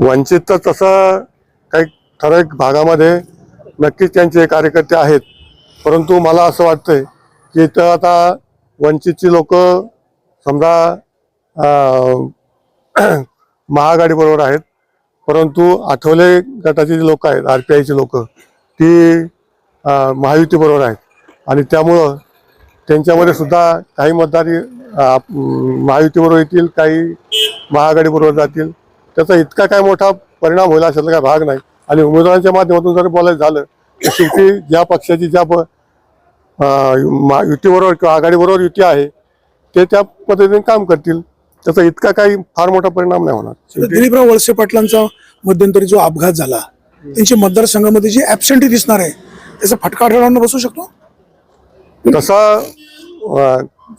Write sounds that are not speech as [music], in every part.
वंचितचं तसं काही ठराविक भागामध्ये नक्कीच त्यांचे कार्यकर्ते आहेत. परंतु मला असं वाटतंय की इथं आता वंचितची लोक समजा [clears throat] महाआघाडीबरोबर आहेत. परंतु आठवले गटाची जी लोक आहेत आर पी आयची लोक ती महायुतीबरोबर आहेत. आणि त्यामुळं त्यांच्यामध्ये सुद्धा काही मतदारी आप- महायुतीबरोबर येतील काही महाआघाडीबरोबर जातील. त्याचा इतका काय मोठा परिणाम होईल अशातला काय भाग नाही. आणि उमेदवारांच्या माध्यमातून जर बोलायचं झालं तर शेवटी ज्या पक्षाची ज्या युतीबरोबर किंवा आघाडीबरोबर युती आहे ते त्या पद्धतीने काम करतील. त्याचा इतका काही फार मोठा परिणाम नाही होणार. दिलीपराव वळसे पाटलांचा मध्यंतरी जो अपघात झाला त्यांच्या मतदारसंघामध्ये जी ऍबसेंटी दिसणार आहे त्याचा फटका आढळून बसू शकतो? तसा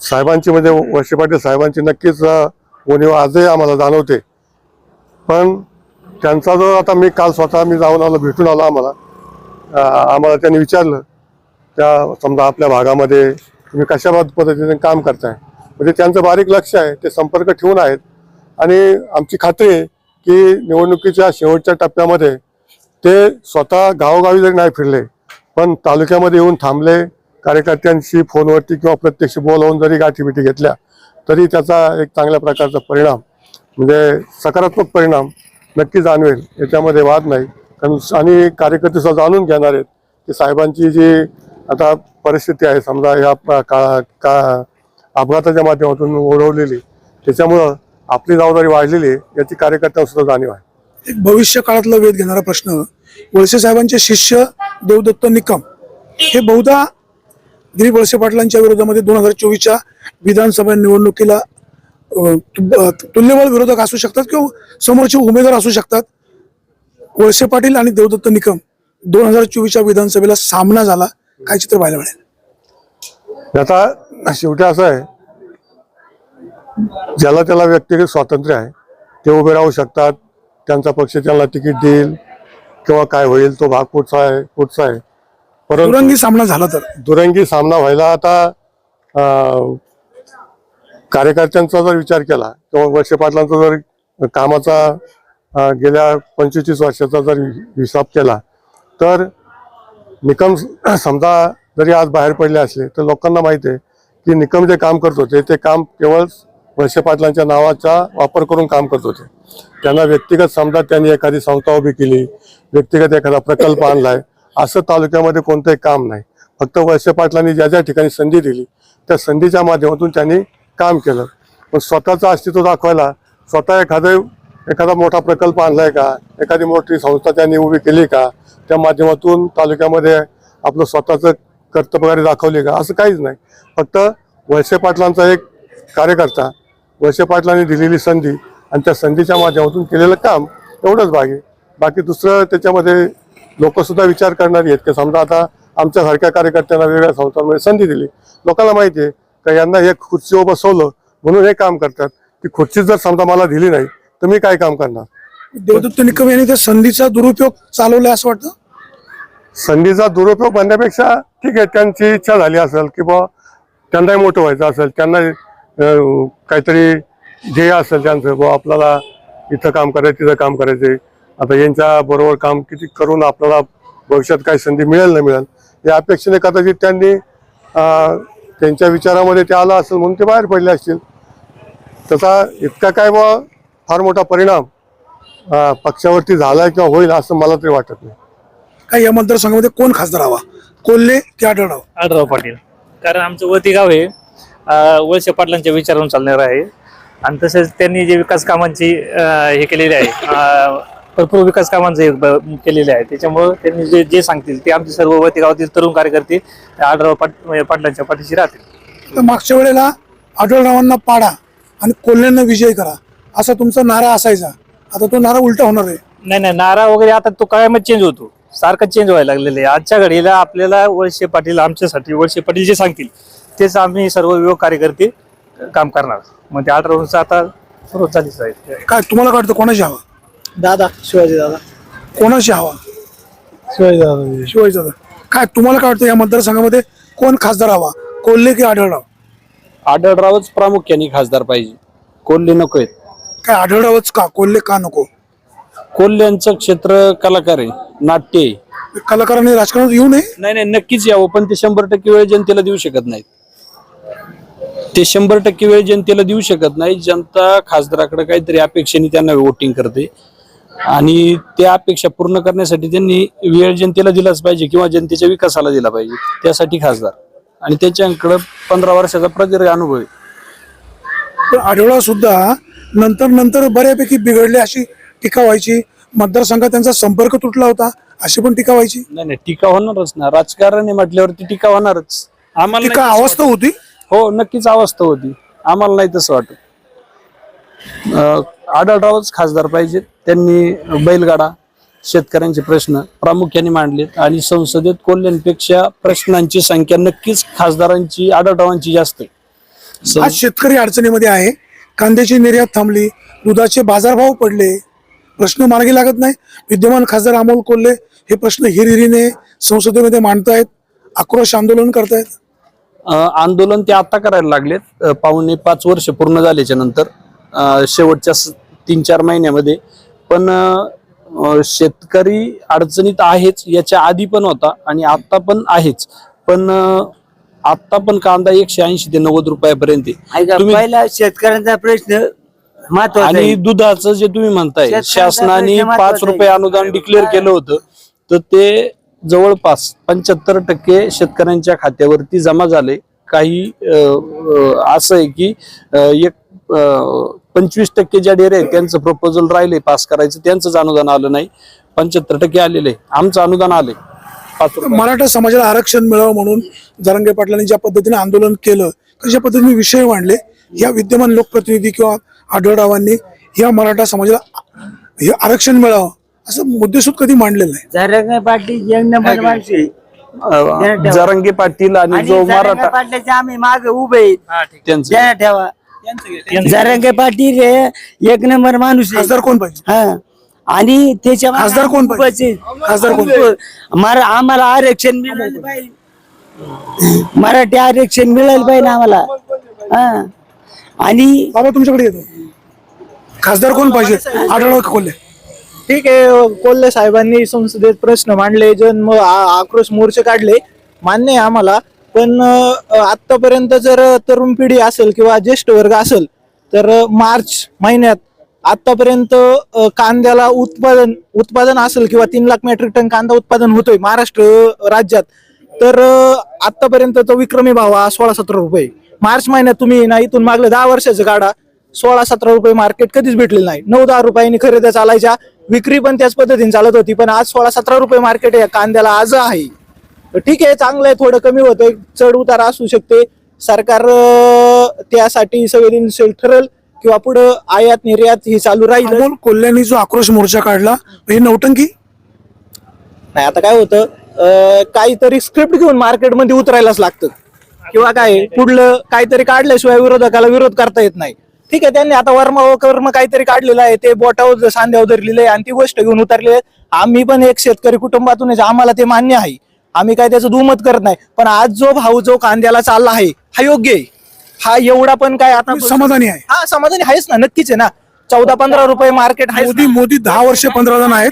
साहेबांची म्हणजे वर्षे पाटील साहेबांची नक्कीच उणीव आजही आम्हाला जाणवते. पण त्यांचा जो आता मी काल स्वतः मी जाऊन आलो भेटून आलो आम्हाला आम्हाला त्यांनी विचारलं त्या समजा आपल्या भागामध्ये तुम्ही कशा पद्धतीने काम करताय? म्हणजे त्यांचं बारीक लक्ष आहे ते संपर्क ठेवून आहेत. आणि आमची खात्री आहे की निवडणुकीच्या शेवटच्या टप्प्यामध्ये ते स्वतः गावोगावी जरी नाही फिरले पण तालुक्यामध्ये येऊन थांबले कार्यकर्त्यांशी फोनवरती किंवा प्रत्यक्ष बोलावून जरी गाठीभेटी घेतल्या तरी त्याचा एक चांगल्या प्रकारचा परिणाम म्हणजे सकारात्मक परिणाम नक्की जाणवेल याच्यामध्ये वाद नाही. कारण आणि कार्यकर्ते सुद्धा जाणून घेणार आहेत की साहेबांची जी आता परिस्थिती आहे समजा या का का अपघाताच्या माध्यमातून ओढवलेली त्याच्यामुळं आपली जबाबदारी वाढलेली आहे याची कार्यकर्त्यांना सुद्धा जाणीव आहे. एक भविष्य काळातला वेध घेणारा प्रश्न वळसे साहेबांचे शिष्य देवदत्त निकम हे बहुधा दिलीप वळसे पाटलांच्या विरोधामध्ये दोन हजार चोवीसच्या विधानसभा निवडणुकीला तुल्यबळ विरोधक असू शकतात किंवा समोरचे उमेदवार असू शकतात. वळसे पाटील आणि देवदत्त निकम दोन हजार चोवीसच्या विधानसभेला सामना झाला. काय चित्र पाहायला मिळेल? आता शेवटी असं आहे ज्याला त्याला व्यक्तिगत स्वातंत्र्य आहे ते उभे राहू शकतात त्यांचा पक्ष त्यांना तिकीट देईल किंवा काय होईल तो भाग पुढचा आहे पुढचा आहे. परंतु दुरंगी सामना झाला तर. दुरंगी सामना व्हायला आता कार्यकर्त्यांचा जर विचार केला किंवा वर्षे पाटलांचा जर कामाचा गेल्या पंचवीस वर्षाचा जर हिसाब केला तर निकम समजा जरी आज बाहेर पडले असले तर लोकांना माहिती आहे की निकम जे काम करत होते ते काम केवळ वर्षे पाटलांच्या नावाचा वापर करून काम करत होते. त्यांना व्यक्तिगत समजा त्यांनी एखादी संस्था उभी केली व्यक्तिगत एखादा प्रकल्प आणलाय असं तालुक्यामध्ये कोणतंही काम नाही. फक्त वर्षे पाटलांनी ज्या ज्या ठिकाणी संधी दिली त्या संधीच्या माध्यमातून त्यांनी काम केलं. पण स्वतःचं अस्तित्व दाखवायला स्वतः एखादं एखादा मोठा प्रकल्प आणलाय का? एखादी मोठी संस्था त्यांनी उभी केली का? त्या माध्यमातून तालुक्यामध्ये आपलं स्वतःचं कर्तबगारी दाखवली का? असं काहीच नाही. फक्त वळसे पाटलांचा एक कार्यकर्ता वळसे पाटलांनी दिलेली संधी आणि त्या संधीच्या माध्यमातून केलेलं काम एवढंच भाग आहे बाकी दुसरं त्याच्यामध्ये लोकसुद्धा विचार करणारी आहेत की समजा आता आमच्यासारख्या कार्यकर्त्यांना वेगळ्या संस्थांमध्ये संधी दिली. लोकांना माहिती आहे का यांना हे खुर्चीवर बसवलं म्हणून हे काम करतात. ती खुर्ची जर समजा मला दिली नाही तर मी काय काम करणार? देवदत्त निकम यांनी त्या संधीचा दुरुपयोग चालवलाय असं वाटतं? संधीचा दुरुपयोग म्हणण्यापेक्षा ठीक आहे त्यांची इच्छा झाली असेल की बा त्यांनाही मोठं व्हायचं असेल त्यांना काहीतरी ध्येय असेल त्यांचं बुवा आपल्याला इथं काम करायचं तिथं काम करायचे आता यांच्या बरोबर काम किती करून आपल्याला भविष्यात काही संधी मिळेल ना मिळेल या अपेक्षेने कदाचित त्यांनी त्यांच्या विचारामध्ये ते आलं असेल म्हणून ते बाहेर पडले असतील. त्याचा इतका काय बा फार मोठा परिणाम पक्षावरती झालाय किंवा होईल असं मला तरी वाटत नाही. काय या मतदारसंघामध्ये कोण खासदार हवा? कोल्हे की आढळराव? आढराव पाटील. कारण आमचं वती गाव आहे. अं, वळसे पाटलांच्या विचारावरून चालणार आहे. आणि तसेच त्यांनी जे विकास कामांची हे केलेले आहे. भरपूर विकास कामांचे केलेले आहे त्याच्यामुळं त्यांनी जे जे सांगतील ते आमचे सर्व वती गावातील तरुण कार्यकर्ते आढराव पाट पाटलांच्या पाठीशी राहतील. तर मागच्या वेळेला आढळरावांना पाडा आणि कोल्ह्यांना विजय करा असा तुमचा नारा असायचा. आता तो नारा उलटा होणार आहे. नाही नाही नारा वगैरे आता तो कायमच चेंज होतो. सारखं चेंज व्हायला लागलेले आहे. आजच्या घडीला आपल्याला वळसे पाटील आमच्यासाठी वळसे पाटील जे सांगतील तेच आम्ही सर्व युवक कार्यकर्ते काम करणार. मग ते आठ आता सर्व चालीच आहे. काय तुम्हाला वाटतं कोणाची हवा? दादा शिवाजी दादा. कोणाची हवा? शिवाजी दादा. शिवाजी दादा. काय तुम्हाला काय वाटतं या मतदारसंघामध्ये कोण खासदार हवा? कोल्हे की आढळराव? आढळरावच प्रामुख्याने खासदार पाहिजे. कोल्हे नको आहेत. काय आढळरावच का? कोल्हे का नको? कोल्ह्यांचं क्षेत्र कलाकार आहे नाट्य आहे. कलाकारांनी राजकारणात येऊ नये? नाही नाही नक्कीच यावं पण ते शंभर टक्के वेळ जनतेला देऊ शकत नाहीत. ते शंभर टक्के वेळ जनतेला देऊ शकत नाही जनता खासदाराकडे काहीतरी अपेक्षेने त्यांना वोटिंग करते. आणि त्या अपेक्षा पूर्ण करण्यासाठी त्यांनी वेळ जनतेला दिलाच पाहिजे किंवा जनतेच्या विकासाला दिला पाहिजे. त्यासाठी खासदार. आणि त्यांच्याकडे पंधरा वर्षाचा प्रदीर्घ अनुभव आहे. पण आढळला सुद्धा नंतर नंतर बऱ्यापैकी बिघडले अशी टीका व्हायची. मतदारसंघात त्यांचा संपर्क तुटला होता. अशी पण टीका व्हायची? नाही नाही टीका होणारच ना. राजकारण आहे म्हटल्यावरती टीका होणारच. आम्हाला टीका नाही तसं अवस्था होती. हो नक्कीच अवस्था होती. आम्हाला नाही तसं वाटत. आढळरावच खासदार पाहिजेत त्यांनी बैलगाडा शेतकऱ्यांचे प्रश्न प्रामुख्याने मांडलेत आणि संसदेत कोल्ह्यांपेक्षा प्रश्नांची संख्या नक्कीच खासदारांची आढळरावांची जास्त आहे. आज शेतकरी अडचणीमध्ये आहे. कांद्याची निर्यात थांबली. दुधाचे बाजारभाव पडले. प्रश्न मार्गी लागत नाही. विद्यमान खासदार अमोल कोल्हे हे प्रश्न हिरिरीने संसदेमध्ये मांडतायत. आक्रोश आंदोलन करतायत. आंदोलन ते आता करायला लागलेत. अं, पावणे पाच वर्ष पूर्ण झाल्याच्यानंतर शेवटच्या तीन चार महिन्यामध्ये. पण शेतकरी अडचणीत आहेच याच्या आधी पण होता आणि आता पण आहेच. पण अं, आता पण कांदा एकशे ऐंशी ते नव्वद रुपयापर्यंत पहिला शेतकऱ्यांचा प्रश्न आणि. दुधाचं जे तुम्ही म्हणताय शासनाने पाच रुपये. अनुदान डिक्लेअर केलं होतं तर ते जवळपास पंच्याहत्तर टक्के शेतकऱ्यांच्या खात्यावरती जमा झाले. काही असं आहे की एक पंचवीस टक्के ज्या डेअरी आहेत त्यांचं प्रपोजल राहिले पास करायचं त्यांचंच अनुदान आलं नाही. पंच्याहत्तर टक्के आलेलं आहे आमचं अनुदान आले. मराठा समाजाला आरक्षण मिळावं म्हणून जरांगे पाटलांनी ज्या पद्धतीने आंदोलन केलं कशा पद्धतीने विषय मांडले या विद्यमान लोकप्रतिनिधी किंवा आढळरावांनी या मराठा समाजाला हे आरक्षण मिळावं असं मुद्देसूद कधी मांडलेलं नाही. जरांगे पाटील एक नंबर माणसे अं, जरांगे पाटील आणि जो मराठा पाटलाच्या आम्ही मागे उभे त्यांना ठेवा. जरांगे पाटील हे एक नंबर माणूस आहे. खासदार कोण पाहिजे? हा. आणि त्याच्या खासदार कोण पाहिजे? खासदार कोण मरा आम्हाला आरक्षण मिळालं पाहिजे. मराठी आरक्षण मिळालं पाहिजे आम्हाला. हा. आणि बाबा तुमच्याकडे येतो. खासदार कोण पाहिजे? आढळराव का कोल्हे? ठीक आहे कोल्हे साहेबांनी संसदेत प्रश्न मांडले जन म- आ- आक्रोश मोर्चे काढले. मान्य आहे आम्हाला. पण आतापर्यंत जर तरुण पिढी असेल किंवा ज्येष्ठ वर्ग असेल तर मार्च महिन्यात आतापर्यंत कांद्याला उत्पादन उत्पादन असेल किंवा तीन लाख मेट्रिक टन कांदा उत्पादन होतोय महाराष्ट्र राज्यात तर आतापर्यंत तो विक्रमी भाव हा सोळा सतरा रुपये. मार्च महिन्यात तुम्ही ना इथून मागले दहा वर्षाचं गाडा सोळा सतरा रुपये मार्केट कधीच भेटलेलं नाही. नऊ दहा रुपयांनी खरेदी चालायच्या विक्री पण त्याच पद्धतीने चालत होती पण आज सोळा सतरा रुपये मार्केट आहे कांद्याला आज आहे. ठीक आहे चांगलं आहे थोडं कमी होतंय. चढ उतार असू शकते. सरकार त्यासाठी संवेदनशील ठरेल किंवा पुढं आयात निर्यात ही चालू राहील. कोल्ह्यांनी जो आक्रोश मोर्चा काढला हे नौटंकी नाही आता काय होतं काहीतरी स्क्रिप्ट घेऊन मार्केटमध्ये उतरायलाच लागतं. किंवा काय पुढलं काहीतरी काढल्याशिवाय विरोधकाला विरोध करता येत नाही. ठीक आहे त्यांनी आता वर्म कर्म काहीतरी काढलेलं आहे. ते बोटावर सांध्यावर धरलेलं आहे आणि ती गोष्ट घेऊन उतरली आहे. आम्ही पण एक शेतकरी कुटुंबातून आहे, आम्हाला ते मान्य आहे. आम्ही काय त्याचं दुमत करत नाही. पण आज जो भाव जो कांद्याला चालला आहे हा योग्य आहे. हा एवढा पण काय आता समाधानी आहे. हा समाधानी आहेच ना नक्कीच आहे ना. चौदा पंधरा रुपये मार्केट आहे मोदी मोदी दहा वर्ष पंधरा जण आहेत.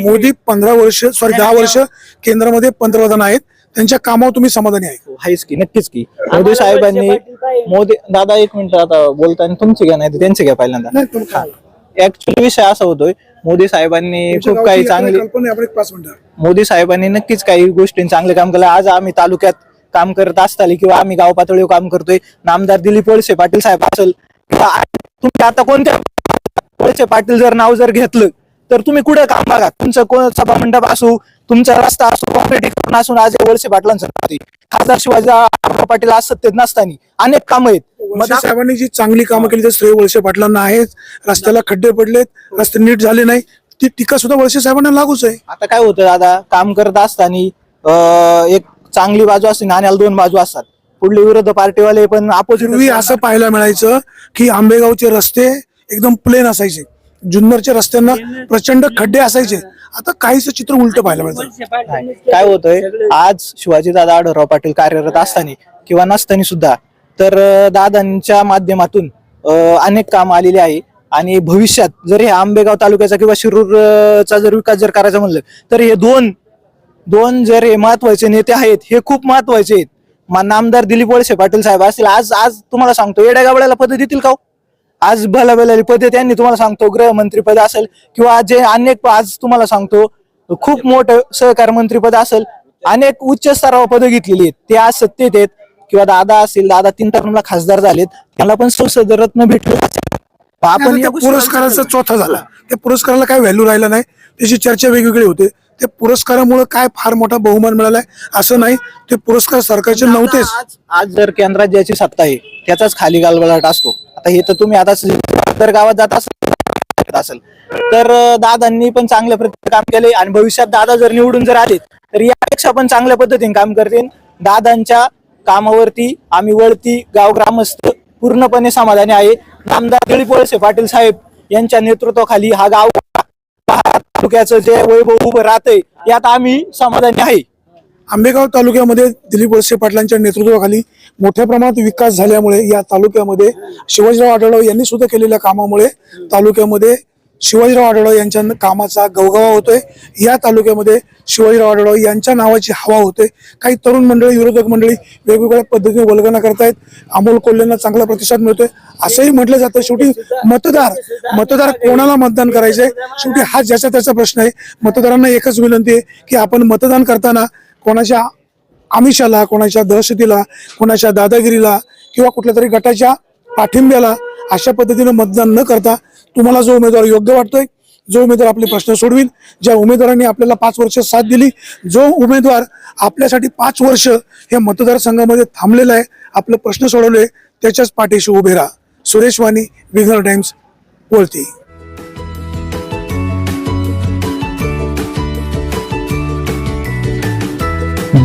मोदी पंधरा वर्ष सॉरी दहा वर्ष केंद्रामध्ये पंतप्रधान आहेत. त्यांच्या कामावर तुम्ही समाधानी आहे. आहेच की नक्कीच की. मोदी साहेबांनी मोदी दादा एक मिनिट आता बोलताना तुमचे घ्या नाही तर त्यांचे घ्या पहिल्यांदा. ऍक्च्युली विषय असा होतोय मोदी साहेबांनी खूप काही चांगली मोदी साहेबांनी नक्कीच काही गोष्टी चांगले काम केलं. आज आम्ही तालुक्यात काम करत असताना किंवा आम्ही गाव पातळीवर काम करतोय. नामदार दिलीप वळसे पाटील साहेब असेल किंवा तुम्ही आता कोणत्या वळसे पाटील जर नाव जर घेतलं तर तुम्ही कुठे काम बघा? तुमचं कोण सभा मंडप असू तुमचा रस्ता असो कॉन्क्रिटीकरण असून आज हे वळसे पाटलांचं. खासदार शिवाजी पाटील आज सत्तेत नसताना अनेक कामं आहेत. साहेबांनी जी चांगली कामं केली तर श्रेय वळसे पाटलांना आहेच रस्त्याला खड्डे पडलेत रस्ते नीट झाले नाही. ती टीका सुद्धा वळसे साहेबांना लागूच आहे. आता काय होतं दादा काम करत असताना एक चांगली बाजू असते नाण्याला दोन बाजू असतात. पुढले विरोध पार्टीवाले पण पूर्वी असं पाहायला मिळायचं की आंबेगावचे रस्ते एकदम प्लेन असायचे. जुन्नरच्या रस्त्यांना प्रचंड खड्डे असायचे. आता काहीच चित्र उलट पाहायला मिळतं. काय होतंय? आज शिवाजी दादा आढळराव पाटील कार्यरत असताना किंवा नसताना सुद्धा तर अं, दादांच्या माध्यमातून अं, अनेक काम आलेले आहे. आणि भविष्यात जर हे आंबेगाव तालुक्याचा किंवा शिरूरचा जर विकास जर करायचा म्हणलं तर हे दोन दोन जर हे महत्त्वाचे नेते आहेत हे खूप महत्त्वाचे आहेत. मा- नामदार दिलीप वळसे पाटील साहेब असतील. आज आज तुम्हाला सांगतो येड्या गावड्याला पद देतील का हो? आज भला भला पदे त्यांनी तुम्हाला सांगतो गृहमंत्री पद असेल किंवा जे अनेक आज तुम्हाला सांगतो खूप मोठं सहकार मंत्री पद असेल अनेक उच्च स्तरावर पदं घेतलेली आहेत. ते आज सत्तेत आहेत. किंवा दादा असतील दादा तीन टर्मला खासदार झालेत. त्याला पण संसद रत्न भेटले. आपण त्या पुरस्काराचा चौथा झाला. त्या पुरस्काराला काय व्हॅल्यू राहिला नाही? त्याची चर्चा वेगवेगळी होते. त्या पुरस्कारामुळे काय फार मोठा बहुमान मिळालाय? असं नाही. ते पुरस्कार सरकारचे नव्हतेच. आज आज जर केंद्रात ज्याची सत्ता आहे त्याचाच खाली गालबलाट असतो. आता हे तर तुम्ही आता तर गावात जात असाल असेल. तर दादांनी पण चांगल्या प्रकारे काम केले आणि भविष्यात दादा जर निवडून जर आले तर यापेक्षा पण चांगल्या पद्धतीने काम करतील. दादांच्या कामावरती आम्ही वळती गाव ग्रामस्थ पूर्णपणे समाधानी आहे. नामदार दिलीप वळसे पाटील साहेब यांच्या नेतृत्वाखाली हा गाव तालुक्याचं जे वैभव उभं राहतंय यात आम्ही समाधानी आहे. आंबेगाव तालुक्यामध्ये दिलीप वळसे पाटलांच्या नेतृत्वाखाली मोठ्या प्रमाणात विकास झाल्यामुळे या तालुक्यामध्ये शिवाजीराव आढळराव यांनी सुद्धा केलेल्या कामामुळे तालुक्यामध्ये शिवाजीराव आढळराव यांच्या कामाचा गवगवा होतोय. या तालुक्यामध्ये शिवाजीराव आढळराव यांच्या नावाची हवा होते. काही तरुण मंडळी विरोधक मंडळी वेगवेगळ्या पद्धतीने वल्गना करतायत. अमोल कोल्हेंना चांगला प्रतिसाद मिळतोय. असंही म्हटलं जातं शेवटी मतदार मतदार कोणाला मतदान करायचंय? शेवटी हा ज्याचा त्याचा प्रश्न आहे. मतदारांना एकच विनंती आहे की आपण मतदान करताना कोणाच्या आमिषाला कोणाच्या दहशतीला कोणाच्या दादागिरीला किंवा कुठल्या तरी गटाच्या पाठिंब्याला अशा पद्धतीनं मतदान न करता तुम्हाला जो उमेदवार योग्य वाटतोय जो उमेदवार आपले प्रश्न सोडवील ज्या उमेदवारांनी आपल्याला पाच वर्ष साथ दिली जो उमेदवार आपल्यासाठी पाच वर्ष या मतदारसंघामध्ये थांबलेला आहे आपले प्रश्न सोडवले त्याच्याच पाठीशी उभे राहा. सुरेश वाणी विघ्नर टाइम्स बोलती